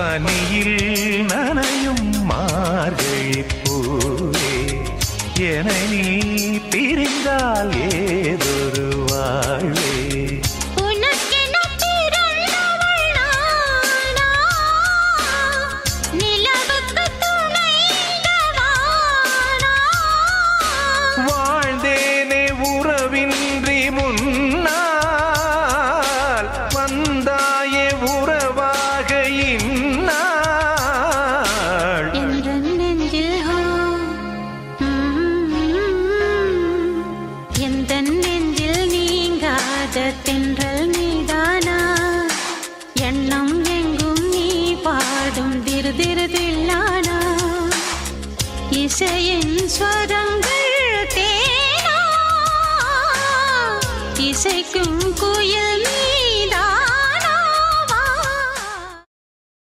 பனியில் நனையும் மார்கழி பூவே. என நீ பிரிந்தால் ஏதொரு தென்றல் நீதானா எண்ணம் எங்கும் நீ பாடும் திரு திரு தில்லானா இசையின் ஸ்வரங்கள் தேனா? இசைக்கும் குயில்